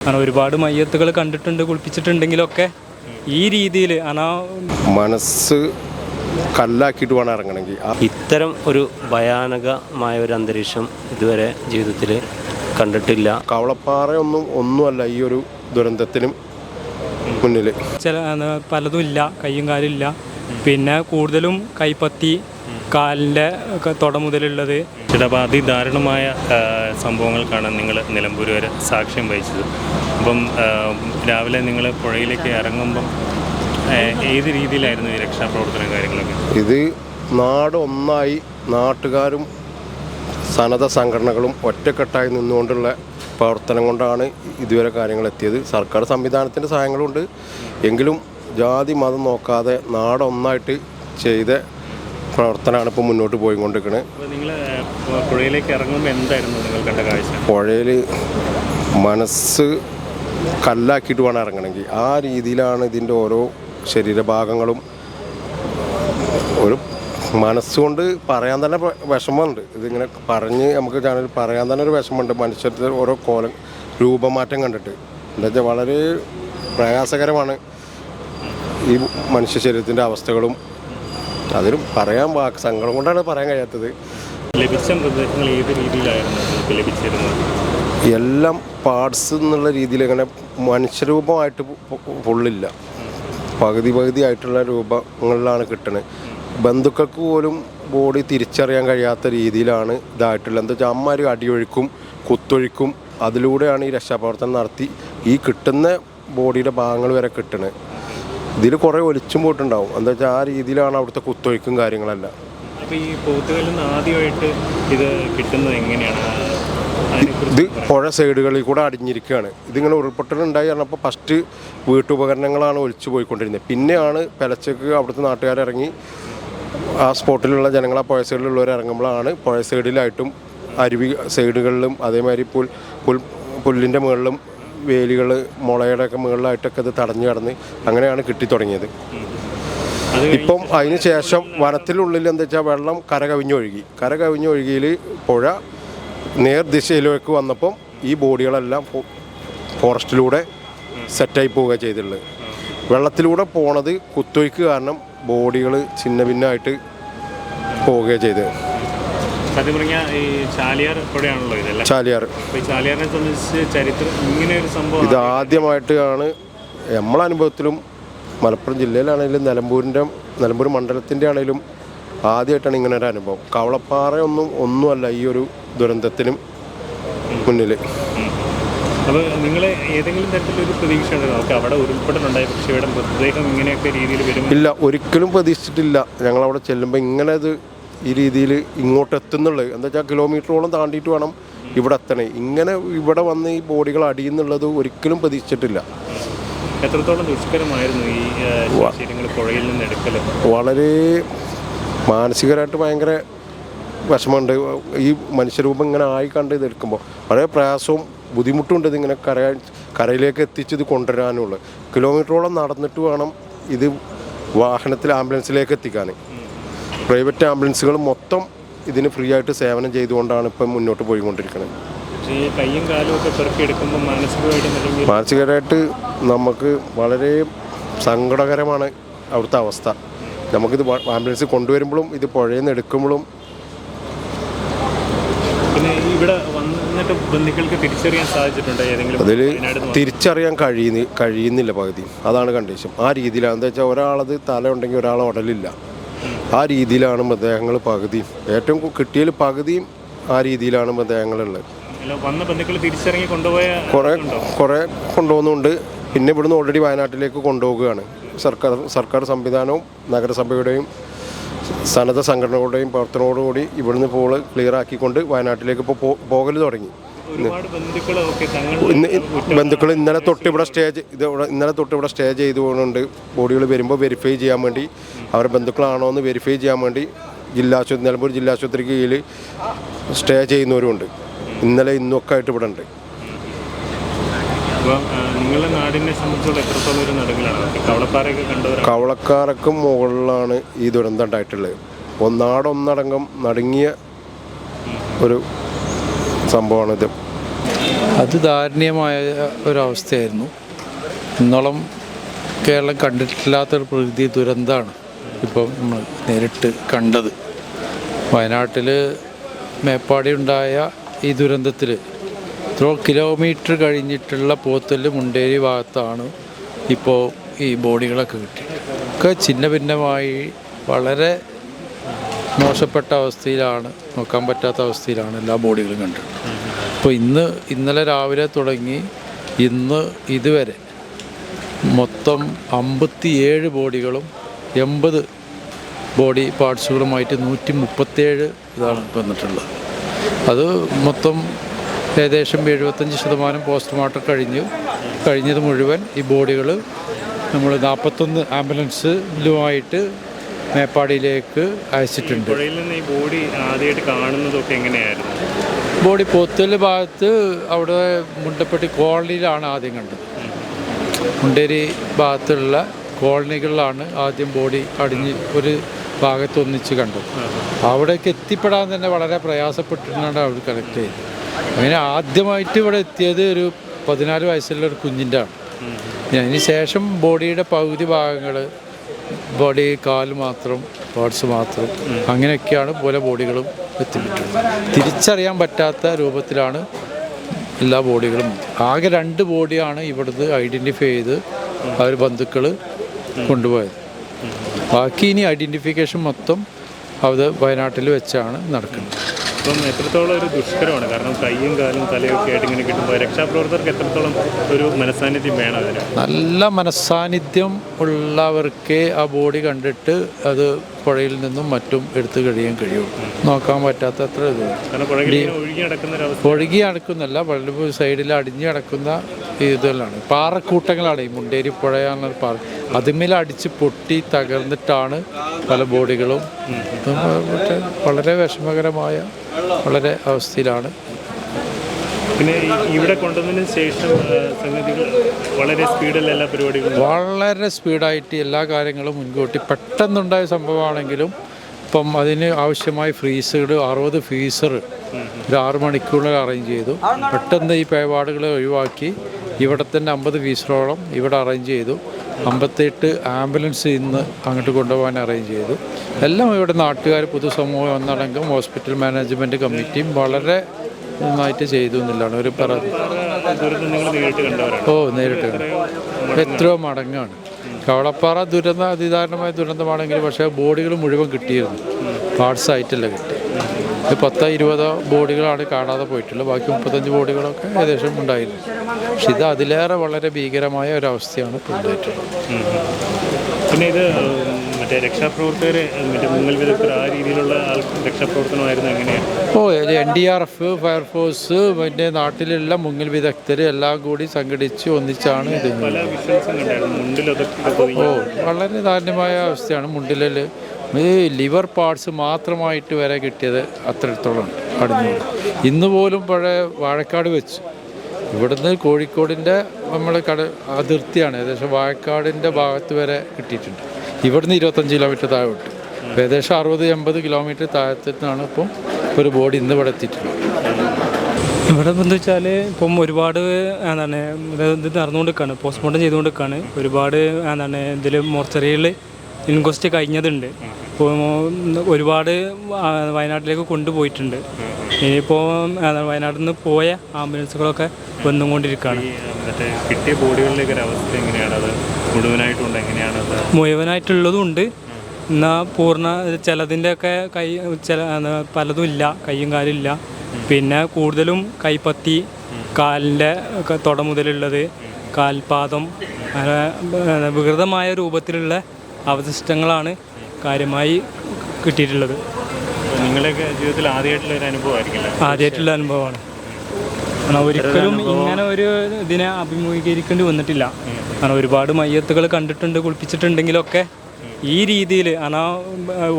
കാരണം ഒരുപാട് മയ്യത്തുകൾ കണ്ടിട്ടുണ്ട് കുളിപ്പിച്ചിട്ടുണ്ടെങ്കിലൊക്കെ ഈ രീതിയിൽ അനാ മനസ്സ് കല്ലാക്കിയിട്ട് വേണം ഇറങ്ങണമെങ്കിൽ. ഇത്തരം ഒരു ഭയാനകമായ ഒരു അന്തരീക്ഷം ഇതുവരെ ജീവിതത്തിൽ കണ്ടിട്ടില്ല. കവളപ്പാറയൊന്നും ഒന്നുമല്ല ഈ ഒരു ദുരന്തത്തിനും മുന്നിൽ ചില പലതും ഇല്ല കയ്യും കാലും ഇല്ല. പിന്നെ കൂടുതലും കൈപ്പത്തി കാലിന്റെ ഒക്കെ തുട മുതലുള്ളത്. ചേട്ടാ അപ്പോൾ അതിദാരുണമായ സംഭവങ്ങൾക്കാണ് നിങ്ങൾ നിലമ്പൂർ വരെ സാക്ഷ്യം വഹിച്ചത്. അപ്പം രാവിലെ നിങ്ങൾ പുഴയിലേക്ക് ഇറങ്ങുമ്പം ഏത് രീതിയിലായിരുന്നു ഈ രക്ഷാപ്രവർത്തനം കാര്യങ്ങളൊക്കെ? ഇത് നാട് ഒന്നായി നാട്ടുകാരും സന്നദ്ധ സംഘടനകളും ഒറ്റക്കെട്ടായി നിന്നുകൊണ്ടുള്ള പ്രവർത്തനം കൊണ്ടാണ് ഇതുവരെ കാര്യങ്ങൾ എത്തിയത്. സർക്കാർ സംവിധാനത്തിന്റെ സഹായങ്ങളുണ്ട്. എങ്കിലും ജാതി മതം നോക്കാതെ നാടൊന്നായിട്ട് ചെയ്ത പ്രവർത്തനമാണ് ഇപ്പോൾ മുന്നോട്ട് പോയിക്കൊണ്ടിരിക്കുന്നത് നിങ്ങൾ പുഴയിലേക്ക് ഇറങ്ങുമ്പോൾ എന്തായിരുന്നു നിങ്ങൾ കണ്ട കാഴ്ച? പുഴയിൽ മനസ്സ് കല്ലാക്കിയിട്ട് വേണം ഇറങ്ങണമെങ്കിൽ. ആ രീതിയിലാണ് ഇതിന്റെ ഓരോ ശരീരഭാഗങ്ങളും ഒരു മനസ്സുകൊണ്ട് പറയാൻ തന്നെ വിഷമമുണ്ട്. ഇതിങ്ങനെ പറഞ്ഞ് നമുക്ക് ചാനൽ പറയാൻ തന്നെ ഒരു വിഷമമുണ്ട്. മനുഷ്യരുടെ ഓരോ കോലം രൂപമാറ്റം കണ്ടിട്ട്. എന്താ വെച്ചാൽ വളരെ പ്രയാസകരമാണ് ഈ മനുഷ്യ ശരീരത്തിന്റെ അവസ്ഥകളും അതിനും പറയാൻ വാക്ക് സങ്കടം കൊണ്ടാണ് പറയാൻ കഴിയാത്തത്. ലഭിച്ച മൃതദേഹങ്ങൾ ഏത് രീതിയിലായിരുന്നു ലഭിച്ചിരുന്നത്? എല്ലാം പാർട്സ് എന്നുള്ള രീതിയിൽ ഇങ്ങനെ മനുഷ്യരൂപമായിട്ട് പൊള്ളില്ല. പകുതി പകുതി ആയിട്ടുള്ള രൂപങ്ങളിലാണ് കിട്ടണത്. ബന്ധുക്കൾക്ക് പോലും ബോഡി തിരിച്ചറിയാൻ കഴിയാത്ത രീതിയിലാണ് ഇതായിട്ടുള്ളത്. എന്താ വെച്ചാൽ അമ്മമാർ അടിയൊഴുക്കും കുത്തൊഴുക്കും അതിലൂടെയാണ് ഈ രക്ഷാപ്രവർത്തനം നടത്തി ഈ കിട്ടുന്ന ബോഡിയുടെ ഭാഗങ്ങൾ വരെ കിട്ടുന്നത് ഇതിൽ കുറേ ഒലിച്ചും പോയിട്ടുണ്ടാവും. എന്താ വെച്ചാൽ ആ രീതിയിലാണ് അവിടുത്തെ കുത്തൊഴുക്കും കാര്യങ്ങളെല്ലാം. അപ്പോൾ ഈ പോത്തുകളിൽ നിന്ന് ആദ്യമായിട്ട് ഇത് കിട്ടുന്നത് എങ്ങനെയാണ്? ഇത് പുഴ സൈഡുകളിൽ കൂടെ അടിഞ്ഞിരിക്കുകയാണ്. ഇതിങ്ങനെ ഉരുൾപൊട്ടലുണ്ടായി പറഞ്ഞപ്പോൾ ഫസ്റ്റ് വീട്ടുപകരണങ്ങളാണ് ഒലിച്ചു പോയിക്കൊണ്ടിരുന്നത്. പിന്നെയാണ് പെലച്ചക്ക് അവിടുത്തെ നാട്ടുകാരിറങ്ങി ആ സ്പോട്ടിലുള്ള ജനങ്ങൾ ആ പുഴ സൈഡിലുള്ളവർ ഇറങ്ങുമ്പോഴാണ് പുഴ സൈഡിലായിട്ടും അരുവി സൈഡുകളിലും അതേമാതിരി പുൽ പുൽ പുല്ലിന്റെ മുകളിലും വേലികൾ മുളയുടെ ഒക്കെ മുകളിലായിട്ടൊക്കെ ഇത് തടഞ്ഞു കിടന്ന് അങ്ങനെയാണ് കിട്ടിത്തുടങ്ങിയത് അത് ഇപ്പം അതിന് ശേഷം വനത്തിനുള്ളിൽ എന്താ വെച്ചാൽ വെള്ളം കര കവിഞ്ഞൊഴുകി. കര കവിഞ്ഞൊഴുകിയിൽ പുഴ നേർദിശയിലേക്ക് വന്നപ്പം ഈ ബോഡികളെല്ലാം ഫോറസ്റ്റിലൂടെ സെറ്റായി പോവുക ചെയ്തിട്ടുള്ളത്. വെള്ളത്തിലൂടെ പോണത് കുത്തൊഴുക്ക് കാരണം ബോഡികൾ ഛിന്ന ഭിന്നമായിട്ട് പോവുകയാണ് ചെയ്തത്. സത്യം പറഞ്ഞാൽ ഈ ചാലിയാർ പുഴയാണല്ലോ ഇതല്ല ചാലിയാർ. ഈ ചാലിയാറിനെ സംബന്ധിച്ച് ചരിത്രം ഇങ്ങനെ ഒരു സംഭവം ഇത് ആദ്യമായിട്ടാണ് നമ്മളെ അനുഭവത്തിലും മലപ്പുറം ജില്ലയിലാണെങ്കിലും നിലമ്പൂരിന്റെ നിലമ്പൂർ മണ്ഡലത്തിന്റെ ആണെങ്കിലും ആദ്യമായിട്ടാണ് ഇങ്ങനെ ഒരു അനുഭവം. കവളപ്പാറയൊന്നും ഒന്നുമല്ല ഈ ഒരു ദുരന്തത്തിനും മുന്നിൽ അപ്പോൾ നിങ്ങൾ ഏതെങ്കിലും തരത്തിലൊരു പ്രതീക്ഷ ഓക്കെ അവിടെ ഉരുൾപ്പെടലുണ്ടായി പക്ഷേ ഇവിടെ മൃതദേഹം ഇങ്ങനെയൊക്കെ രീതിയിൽ വരും ഇല്ല ഒരിക്കലും പ്രതീക്ഷിച്ചിട്ടില്ല. ഞങ്ങളവിടെ ചെല്ലുമ്പോൾ ഇങ്ങനെ ഇത് ഈ രീതിയിൽ ഇങ്ങോട്ട് എത്തുന്നുള്ളത് എന്താ വെച്ചാൽ കിലോമീറ്ററോളം താണ്ടിയിട്ട് വേണം ഇവിടെ എത്തണേ. ഇങ്ങനെ ഇവിടെ വന്ന് ഈ ബോഡികൾ അടിയുന്നുള്ളത് ഒരിക്കലും പ്രതീക്ഷിച്ചിട്ടില്ല. എത്രത്തോളം ദുഷ്കരമായിരുന്നു ഈ പുഴയിൽ നിന്ന് എടുക്കൽ വളരെ മാനസികമായിട്ട് ഭയങ്കര വിഷമമുണ്ട്. ഈ മനുഷ്യരൂപം ഇങ്ങനെ ആയി കണ്ട് ഇത് എടുക്കുമ്പോൾ വളരെ പ്രയാസവും ബുദ്ധിമുട്ടുണ്ട് ഇതിങ്ങനെ കര കരയിലേക്ക് എത്തിച്ച് ഇത് കൊണ്ടുവരാനുള്ളത്. കിലോമീറ്ററോളം നടന്നിട്ട് വേണം ഇത് വാഹനത്തിൽ ആംബുലൻസിലേക്ക് എത്തിക്കാൻ പ്രൈവറ്റ് ആംബുലൻസുകൾ മൊത്തം ഇതിന് ഫ്രീ ആയിട്ട് സേവനം ചെയ്തുകൊണ്ടാണ് ഇപ്പം മുന്നോട്ട് പോയിക്കൊണ്ടിരിക്കുന്നത്. മാനസികമായിട്ട് നമുക്ക് വളരെ സങ്കടകരമാണ് അവിടുത്തെ അവസ്ഥ. നമുക്കിത് ആംബുലൻസ് കൊണ്ടുവരുമ്പോഴും ഇത് പുഴയിൽ നിന്ന് എടുക്കുമ്പോഴും ഇവിടെ വന്നിട്ട് ബന്ധുക്കൾക്ക് തിരിച്ചറിയാൻ സാധിച്ചിട്ടുണ്ട് ഏതെങ്കിലും അതിൽ തിരിച്ചറിയാൻ കഴിയുന്ന കഴിയുന്നില്ല പകുതി. അതാണ് കണ്ടീഷൻ ആ രീതിയിലാണ് എന്താ വെച്ചാൽ ഒരാളത് തല ഉണ്ടെങ്കിൽ ഒരാൾ ഉടലില്ല. ആ രീതിയിലാണ് മൃതദേഹങ്ങൾ പകുതിയും. ഏറ്റവും കിട്ടിയതിൽ പകുതിയും ആ രീതിയിലാണ് മൃതദേഹങ്ങളുള്ളത്. വന്ന ബന്ധുക്കൾ കൊണ്ടുപോയ കുറേ കുറേ കൊണ്ടുപോകുന്നുണ്ട്. പിന്നെ ഇവിടുന്ന് ഓൾറെഡി വയനാട്ടിലേക്ക് കൊണ്ടുപോകുകയാണ്. സർക്കാർ സർക്കാർ സംവിധാനവും നഗരസഭയുടെയും സന്നദ്ധ സംഘടനകളുടെയും പ്രവർത്തനത്തോടുകൂടി ഇവിടുന്ന് പോൾ ക്ലിയർ ആക്കിക്കൊണ്ട് വയനാട്ടിലേക്ക് ഇപ്പോൾ പോകൽ തുടങ്ങി. ബന്ധുക്കൾ ഇന്നലെ തൊട്ട് ഇവിടെ സ്റ്റേജ് ഇത് ഇന്നലെ തൊട്ട് ഇവിടെ സ്റ്റേ ചെയ്തു പോകുന്നുണ്ട്. ബോഡികൾ വരുമ്പോൾ വെരിഫൈ ചെയ്യാൻ വേണ്ടി. അവരുടെ ബന്ധുക്കളാണോ എന്ന് വെരിഫൈ ചെയ്യാൻ വേണ്ടി ജില്ലാ ആശുപത്രി നിലമ്പൂർ ജില്ലാ ആശുപത്രിക്ക് കീഴിൽ സ്റ്റേ ചെയ്യുന്നവരുമുണ്ട്. ഇന്നലെ ഇന്നൊക്കെ ആയിട്ട് ഇവിടെ ഉണ്ട്. നിങ്ങളുടെ നാടിനെ സംബന്ധിച്ചുള്ള എത്രത്തോളം ഒരു നടുങ്ങിലാണ് കവളപ്പാറയൊക്കെ കണ്ടവരാണ്. കവളക്കാരക്കും മുകളിലാണ് ഈ ദുരന്തം ഉണ്ടായിട്ടുള്ളത്. ഒന്നാടൊന്നടങ്കം നടുങ്ങിയ ഒരു സംഭവമാണിത് അത് ദാരുണ്യമായ ഒരവസ്ഥയായിരുന്നു. ഇന്നോളം കേരളം കണ്ടിട്ടില്ലാത്തൊരു പ്രകൃതി ദുരന്തമാണ് ഇപ്പം നമ്മൾ നേരിട്ട് കണ്ടത്. വയനാട്ടിൽ മേപ്പാടി ഉണ്ടായ ഈ ദുരന്തത്തിൽ ഇത്രയോ കിലോമീറ്റർ കഴിഞ്ഞിട്ടുള്ള പോത്തൽ മുണ്ടേരി ഭാഗത്താണ് ഇപ്പോൾ ഈ ബോഡികളൊക്കെ കിട്ടി ഒക്കെ ഛിന്ന ഭിന്നമായി വളരെ മോശപ്പെട്ട അവസ്ഥയിലാണ് നോക്കാൻ പറ്റാത്ത അവസ്ഥയിലാണ് എല്ലാ ബോഡികളും കണ്ടത് അപ്പോൾ ഇന്ന് ഇന്നലെ രാവിലെ തുടങ്ങി ഇന്ന് ഇതുവരെ മൊത്തം അമ്പത്തിയേഴ് ബോഡികളും എൺപത് ബോഡി പാർട്സുകളുമായിട്ട് നൂറ്റി മുപ്പത്തേഴ് ഇതാണ് വന്നിട്ടുള്ളത്. അത് മൊത്തം ഏകദേശം എഴുപത്തഞ്ച് ശതമാനം പോസ്റ്റ്മോർട്ടം കഴിഞ്ഞു. കഴിഞ്ഞത് മുഴുവൻ ഈ ബോഡികൾ നമ്മൾ നാൽപ്പത്തൊന്ന് ആംബുലൻസിലുമായിട്ട് മേപ്പാടിയിലേക്ക് അയച്ചിട്ടുണ്ട്. പുഴയിൽ നിന്ന് ഈ ബോഡി ആദ്യമായിട്ട് കാണുന്നതൊക്കെ എങ്ങനെയായിരുന്നു? ബോഡി പോത്തൽ ഭാഗത്ത് അവിടെ മുണ്ടപ്പെട്ടി കോളനിയിലാണ് ആദ്യം കണ്ടത്. മുണ്ടേരി ഭാഗത്തുള്ള കോളനികളിലാണ് ആദ്യം ബോഡി അടിഞ്ഞ് ഒരു ഭാഗത്ത് ഒന്നിച്ച് കണ്ടത്. അവിടേക്ക് എത്തിപ്പെടാൻ തന്നെ വളരെ പ്രയാസപ്പെട്ടിട്ടാണ് അവർ കളക്ട് ചെയ്തത്. അങ്ങനെ ആദ്യമായിട്ട് ഇവിടെ എത്തിയത് ഒരു പതിനാല് വയസ്സുള്ള ഒരു കുഞ്ഞിന്റെ ആണ്. അതിന് ശേഷം ബോഡിയുടെ പകുതി ഭാഗങ്ങൾ ബോഡി കാൽ മാത്രം പാർട്സ് മാത്രം. അങ്ങനെയൊക്കെയാണ് പല ബോഡികളും എത്തിപ്പെട്ടിട്ടുള്ളത് തിരിച്ചറിയാൻ പറ്റാത്ത രൂപത്തിലാണ് എല്ലാ ബോഡികളും. ആകെ രണ്ട് ബോഡിയാണ് ഇവിടുന്ന് ഐഡന്റിഫൈ ചെയ്ത് അവർ ബന്ധുക്കൾ കൊണ്ടുപോയത്. ബാക്കി ഇനി ഐഡന്റിഫിക്കേഷൻ മൊത്തം അത് വയനാട്ടിൽ വെച്ചാണ് നടക്കുന്നത്. അപ്പം എത്രത്തോളം ഒരു ദുഷ്കരമാണ്. കാരണം കൈയും കാലും തലയൊക്കെ ആയിട്ട് ഇങ്ങനെ കിട്ടുമ്പോൾ രക്ഷാപ്രവർത്തകർക്ക് എത്രത്തോളം ഒരു മനസാന്നിധ്യം വേണം അതിന്? നല്ല മനസാന്നിധ്യം ഉള്ളവർക്ക് ആ ബോഡി കണ്ടിട്ട് അത് പുഴയിൽ നിന്നും മറ്റും എടുത്തു കഴിയാൻ കഴിയൂ. നോക്കാൻ പറ്റാത്ത അത്ര ഇത്. ഒഴുകി അടക്കുന്നല്ല പള്ളി സൈഡിൽ അടിഞ്ഞു കിടക്കുന്ന ഇതെല്ലാം. പാറക്കൂട്ടങ്ങളാണ് ഈ മുണ്ടേരി പുഴയാണ് പാറ. അതിന്മേൽ അടിച്ച് പൊട്ടി തകർന്നിട്ടാണ് പല ബോഡികളും. വളരെ വിഷമകരമായ വളരെ അവസ്ഥയിലാണ്. പിന്നെ ഇവിടെ കൊണ്ടുവന്നതിന് ശേഷം സംഗതികൾ വളരെ സ്പീഡിൽ എല്ലാ പരിപാടികളും വളരെ സ്പീഡായിട്ട് എല്ലാ കാര്യങ്ങളും മുൻകൂട്ടി. പെട്ടെന്നുണ്ടായ സംഭവമാണെങ്കിലും ഇപ്പം അതിന് ആവശ്യമായ ഫ്രീസുകൾ അറുപത് ഫീസർ ഒരു ആറ് മണിക്കൂറിൽ അറേഞ്ച് ചെയ്തു. പെട്ടെന്ന് ഈ പേപാടുകൾ ഒഴിവാക്കി. ഇവിടെ തന്നെ അമ്പത് ഫീസറോളം ഇവിടെ അറേഞ്ച് ചെയ്തു. അമ്പത്തെട്ട് ആംബുലൻസ് ഇന്ന് അങ്ങോട്ട് കൊണ്ടുപോകാൻ അറേഞ്ച് ചെയ്തു. എല്ലാം ഇവിടെ നാട്ടുകാർ പൊതുസമൂഹം ഒന്നടങ്കം ഹോസ്പിറ്റൽ മാനേജ്മെന്റ് കമ്മിറ്റിയും വളരെ നന്നായിട്ട് ചെയ്തു എന്നുള്ളതാണ് ഒരു പറ ഓ നേരിട്ട് എത്രയോ മടങ്ങാണ്. കവളപ്പാറ ദുരന്തം അതിദാരുണമായ ദുരന്തമാണെങ്കിൽ പക്ഷേ ബോഡികൾ മുഴുവൻ കിട്ടിയിരുന്നു. പാർട്സ് ആയിട്ടല്ല കിട്ടി. പത്തോ ഇരുപതോ ബോഡികളാണ് കാണാതെ പോയിട്ടുള്ളത്. ബാക്കി മുപ്പത്തഞ്ച് ബോഡികളൊക്കെ ഏകദേശം ഉണ്ടായിരുന്നു. പക്ഷെ ഇത് അതിലേറെ വളരെ ഭീകരമായ ഒരവസ്ഥയാണ് ഇപ്പോൾ ഉണ്ടായിട്ടുള്ളത് പിന്നെ ഇത് മറ്റേ രക്ഷാപ്രവർത്തകർ മറ്റേ മുങ്ങൽ വിദഗ്ധർ ആ രീതിയിലുള്ള രക്ഷാപ്രവർത്തനമായിരുന്നു എങ്ങനെയാണ്? ഓ N D R F fire force പിന്നെ നാട്ടിലുള്ള മുങ്ങൽ വിദഗ്ധർ എല്ലാം കൂടി സംഘടിച്ച് ഒന്നിച്ചാണ് ഇത് പല വിഷ്വൽസും കണ്ടായിരുന്നു മുണ്ടിലൊതൊക്കെ ഓ വളരെ ദാരുണ്യമായ അവസ്ഥയാണ് മുണ്ടിലിൽ. ഈ ലിവർ പാർട്സ് മാത്രമായിട്ട് വരെ കിട്ടിയത് അത്രത്തോളം അടിഞ്ഞു ഇന്ന് പോലും പഴയ വാഴക്കാട് വെച്ച്. ഇവിടുന്ന് കോഴിക്കോടിന്റെ നമ്മൾ കട അതിർത്തിയാണ് ഏകദേശം വാഴക്കാടിന്റെ ഭാഗത്ത് വരെ കിട്ടിയിട്ടുണ്ട്. ഇവിടുന്ന് ഇരുപത്തഞ്ച് കിലോമീറ്റർ താഴോട്ട്. ഏകദേശം അറുപത് എൺപത് കിലോമീറ്റർ താഴത്തിനാണ് ഇപ്പം ഒരു ബോഡി ഇന്ന് ഇവിടെ എത്തിയിട്ടുള്ളത്. ഇവിടെ എന്താ വെച്ചാൽ ഇപ്പം ഒരുപാട് എന്താണ് ഇത് നടന്നുകൊണ്ടിരിക്കുകയാണ് പോസ്റ്റ്മോർട്ടം ചെയ്തുകൊണ്ടിരിക്കുകയാണ് ഒരുപാട് എന്താണ് ഇതിൽ മോർച്ചറിയിൽ ഇൻക്വസ്റ്റ് കഴിഞ്ഞതുണ്ട്. ഒരുപാട് വയനാട്ടിലേക്ക് കൊണ്ടുപോയിട്ടുണ്ട്. ഇനിയിപ്പോൾ വയനാട്ടിൽ നിന്ന് പോയ ആംബുലൻസുകളൊക്കെ വന്നുകൊണ്ടിരിക്കുകയാണ്. ഈ മറ്റേ കിട്ടിയ ബോഡികളിലേക്ക് ഒരു അവസ്ഥ എങ്ങനെയാണ്? അത് മുഴുവനായിട്ടുണ്ട് എങ്ങനെയാണ് മുഴുവനായിട്ടുള്ളതും ഉണ്ട് എന്നാൽ പൂർണ ചിലതിന്റെ ഒക്കെ കൈ ചില പലതും ഇല്ല. കൈയും കാലും ഇല്ല. പിന്നെ കൂടുതലും കൈപ്പത്തി കാലിന്റെ ഒക്കെ തുട മുതലുള്ളത് കാൽപാദം അങ്ങനെ വികൃതമായ രൂപത്തിലുള്ള അവശിഷ്ടങ്ങളാണ് കാര്യമായി കിട്ടിയിട്ടുള്ളത്. നിങ്ങളൊക്കെ ജീവിതത്തിൽ ആദ്യമായിട്ടുള്ള ഒരു അനുഭവമായിരിക്കില്ല? ആദ്യമായിട്ടുള്ള അനുഭവമാണ്. കാരണം ഒരിക്കലും ഇങ്ങനെ ഒരു ഇതിനെ അഭിമുഖീകരിക്കേണ്ടി വന്നിട്ടില്ല. കാരണം ഒരുപാട് മയ്യത്തുകൾ കണ്ടിട്ടുണ്ട് കുളിപ്പിച്ചിട്ടുണ്ടെങ്കിലൊക്കെ ഈ രീതിയിൽ കാരണം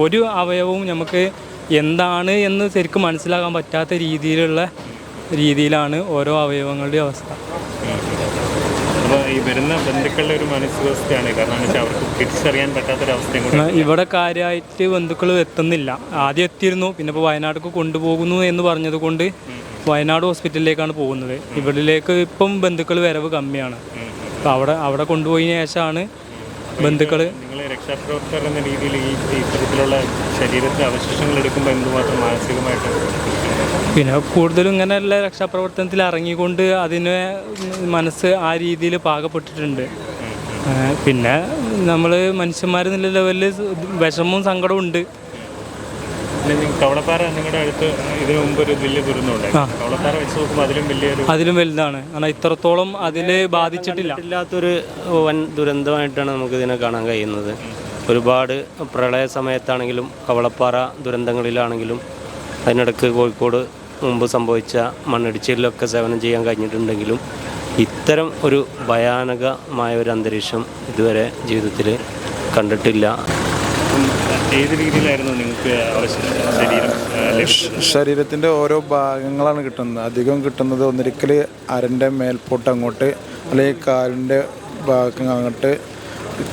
ഒരു അവയവവും നമുക്ക് എന്താണ് എന്ന് ശരിക്കും മനസ്സിലാക്കാൻ പറ്റാത്ത രീതിയിലുള്ള രീതിയിലാണ് ഓരോ അവയവങ്ങളുടെയും അവസ്ഥ. അപ്പോൾ ഈ വരുന്ന ബന്ധുക്കളുടെ ഒരു മാനസികാവസ്ഥയാണ്. കാരണം എന്ന് വെച്ചാൽ അവർക്ക് തിരിച്ചറിയാൻ പറ്റാത്തൊരവസ്ഥയും കൂടെ ഇവിടെ കാര്യമായിട്ട് ബന്ധുക്കൾ എത്തുന്നില്ല. ആദ്യം എത്തിയിരുന്നു പിന്നെ ഇപ്പോൾ വയനാട്ടിലേക്ക് കൊണ്ടുപോകുന്നു എന്ന് പറഞ്ഞത് കൊണ്ട് വയനാട് ഹോസ്പിറ്റലിലേക്കാണ് പോകുന്നത്. ഇവിടിലേക്ക് ഇപ്പം ബന്ധുക്കൾ വരവ് കമ്മിയാണ്. അപ്പോൾ അവിടെ അവിടെ കൊണ്ടുപോയതിന് ശേഷമാണ് ബന്ധുക്കൾ നിങ്ങൾ രക്ഷാപ്രവർത്തകർ എന്ന രീതിയിൽ ഈ ഇത്തരത്തിലുള്ള ശരീരത്തെ അവശേഷങ്ങൾ എടുക്കുമ്പോൾ എന്തുമാത്രം മാനസികമായിട്ട് പിന്നെ കൂടുതലും ഇങ്ങനെയുള്ള രക്ഷാപ്രവർത്തനത്തിൽ ഇറങ്ങിക്കൊണ്ട് അതിനെ മനസ്സ് ആ രീതിയിൽ പാകപ്പെട്ടിട്ടുണ്ട്. പിന്നെ നമ്മൾ മനുഷ്യന്മാർ എന്നുള്ള ലെവലിൽ വിഷമവും സങ്കടവും ഉണ്ട്. കവളപ്പാറ നിങ്ങളുടെ അടുത്ത് ഇതിനു മുമ്പ് ഒരു വലിയ ദുരന്തമുണ്ടായിരുന്നു കവളപ്പാറ വെച്ച് നോക്കുമ്പോൾ അതിലും വലിയൊരു അതിലും വലുതാണ്. കാരണം ഇത്രത്തോളം അതിൽ ബാധിച്ചിട്ടില്ല. ഇല്ലാത്തൊരു വൻ ദുരന്തമായിട്ടാണ് നമുക്ക് ഇതിനെ കാണാൻ കഴിയുന്നത്. ഒരുപാട് പ്രളയ സമയത്താണെങ്കിലും കവളപ്പാറ ദുരന്തങ്ങളിലാണെങ്കിലും അതിനിടക്ക് കോഴിക്കോട് മുമ്പ് സംഭവിച്ച മണ്ണിടിച്ചിലൊക്കെ സേവനം ചെയ്യാൻ കഴിഞ്ഞിട്ടുണ്ടെങ്കിലും ഇത്തരം ഒരു ഭയാനകമായ ഒരു അന്തരീക്ഷം ഇതുവരെ ജീവിതത്തിൽ കണ്ടിട്ടില്ല. ഏത് രീതിയിലായിരുന്നു നിങ്ങൾക്ക് ശരീരത്തിന്റെ ഓരോ ഭാഗങ്ങളാണ് കിട്ടുന്നത്. അധികം കിട്ടുന്നത് ഒന്നിരിക്കൽ അരന്റെ മേൽപോട്ട് അങ്ങോട്ട് അല്ലെങ്കിൽ കാലിന്റെ ഭാഗങ്ങൾ അങ്ങോട്ട്.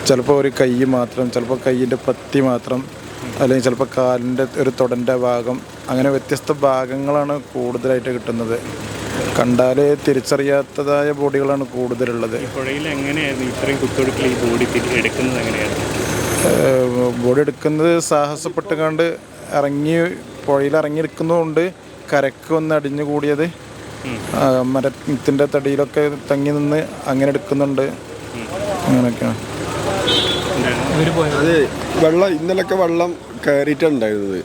ചിലപ്പോൾ ഒരു കൈ മാത്രം ചിലപ്പോൾ കൈയിന്റെ പത്തി മാത്രം അല്ലെങ്കിൽ ചിലപ്പോൾ കാലിന്റെ ഒരു തുടന്റെ ഭാഗം അങ്ങനെ വ്യത്യസ്ത ഭാഗങ്ങളാണ് കൂടുതലായിട്ട് കിട്ടുന്നത്. കണ്ടാൽ തിരിച്ചറിയാത്തതായ ബോഡികളാണ് കൂടുതലുള്ളത്. പുഴയിൽ എങ്ങനെയായിരുന്നു ഇത്രയും കുത്തൊഴുക്കിൽ ഈ ബോഡി എടുക്കുന്നത് എങ്ങനെയായിരുന്നു? ബോഡി എടുക്കുന്നത് സാഹസപ്പെട്ട് കണ്ട് ഇറങ്ങി പുഴയിൽ ഇറങ്ങിയിരിക്കുന്നതുകൊണ്ട് കരക്ക് ഒന്ന് അടിഞ്ഞു കൂടിയത്. മരത്തിന്റെ തടിയിലൊക്കെ തങ്ങി നിന്ന് അങ്ങനെ എടുക്കുന്നുണ്ട്. അങ്ങനെയൊക്കെയാണ്. അതെ വെള്ളം ഇന്നലൊക്കെ വെള്ളം കയറിയിട്ടുണ്ടായിരുന്നത്.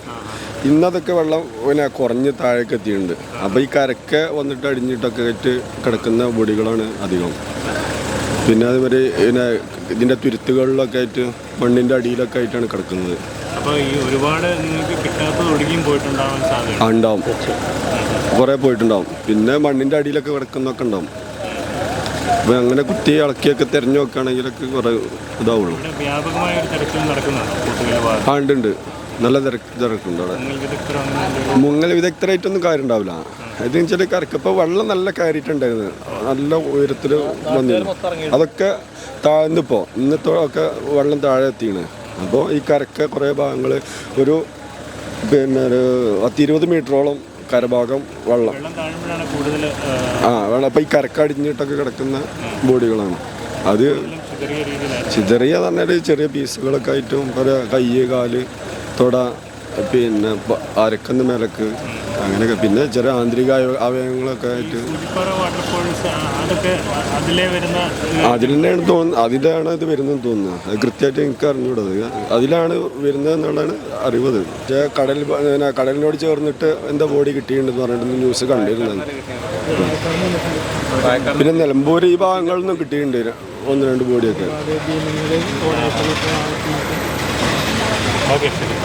ഇന്നതൊക്കെ വെള്ളം പിന്നെ കുറഞ്ഞ് താഴേക്ക് എത്തിയിട്ടുണ്ട്. അപ്പോൾ ഈ കരക്ക് വന്നിട്ട് അടിഞ്ഞിട്ടൊക്കെ ആയിട്ട് കിടക്കുന്ന ബോഡികളാണ് അധികം. പിന്നെ അതുപോലെ പിന്നെ ഇതിന്റെ തുരുത്തുകളിലൊക്കെ ആയിട്ട് മണ്ണിന്റെ അടിയിലൊക്കെ ആയിട്ടാണ് കിടക്കുന്നത്. അപ്പോൾ ഈ ഒരുപാട് നിങ്ങൾക്ക് കിട്ടാത്തത് പോയിട്ടുണ്ടാവാൻ സാധ്യത ഉണ്ടാവും. കുറേ പോയിട്ടുണ്ടാവും. പിന്നെ മണ്ണിന്റെ അടിയിലൊക്കെ കിടക്കുന്നൊക്കെ ഉണ്ടാവും. അപ്പോൾ അങ്ങനെ കുത്തി ഇളക്കിയൊക്കെ തിരഞ്ഞു നോക്കുകയാണെങ്കിലൊക്കെ കുറേ ഇതാവുള്ളൂ. ആ ഉണ്ട് ഉണ്ട്. നല്ല തിരക്ക് തിരക്കുണ്ട് അവിടെ. മുങ്ങൽ വിദഗ്ധരായിട്ടൊന്നും കാര്യം ഉണ്ടാവില്ല ഇത് വെച്ചാൽ കരക്ക് ഇപ്പോൾ വെള്ളം നല്ല കയറിയിട്ടുണ്ടായിരുന്നു. നല്ല ഉയരത്തിൽ വന്നിരുന്നു. അതൊക്കെ താഴ്ന്നിപ്പോൾ ഇന്നത്തെ ഒക്കെ വെള്ളം താഴെ എത്തിയാണ്. അപ്പോൾ ഈ കരക്ക് കുറേ ഭാഗങ്ങൾ ഒരു പിന്നെ ഒരു പത്തിരുപത് മീറ്ററോളം കരഭാഗം വെള്ളം. ആ വെള്ളം. അപ്പോൾ ഈ കരക്കടിഞ്ഞിട്ടൊക്കെ കിടക്കുന്ന ബോഡികളാണ്. അത് ചിതറിയ പറഞ്ഞാൽ ചെറിയ പീസുകളൊക്കെ ആയിട്ടും പല കൈ കാൽ തൊട പിന്നെ അരക്കുന്ന മേലക്ക് അങ്ങനെയൊക്കെ. പിന്നെ ചെറിയ ആന്തരിക അവയ- അവയവങ്ങളൊക്കെ ആയിട്ട് അതിൽ തന്നെയാണ് തോന്നുന്നത് അതിലാണ് ഇത് വരുന്നതെന്ന് തോന്നുന്നത് അത് കൃത്യമായിട്ട് എനിക്ക് അറിഞ്ഞൂടത് അതിലാണ് വരുന്നത് എന്നുള്ളതാണ് അറിവത് പക്ഷേ കടൽ പിന്നെ കടലിനോട് ചേർന്നിട്ട് എന്താ ബോഡി കിട്ടിയിട്ടുണ്ടെന്ന് പറഞ്ഞിട്ട് ന്യൂസ് കണ്ടിരുന്നത്. പിന്നെ നിലമ്പൂർ ഈ ഭാഗങ്ങളിൽ നിന്നും കിട്ടിയിട്ടുണ്ട്. ഒന്ന് രണ്ട് ബോഡിയൊക്കെ ഓക്കെ ശരി.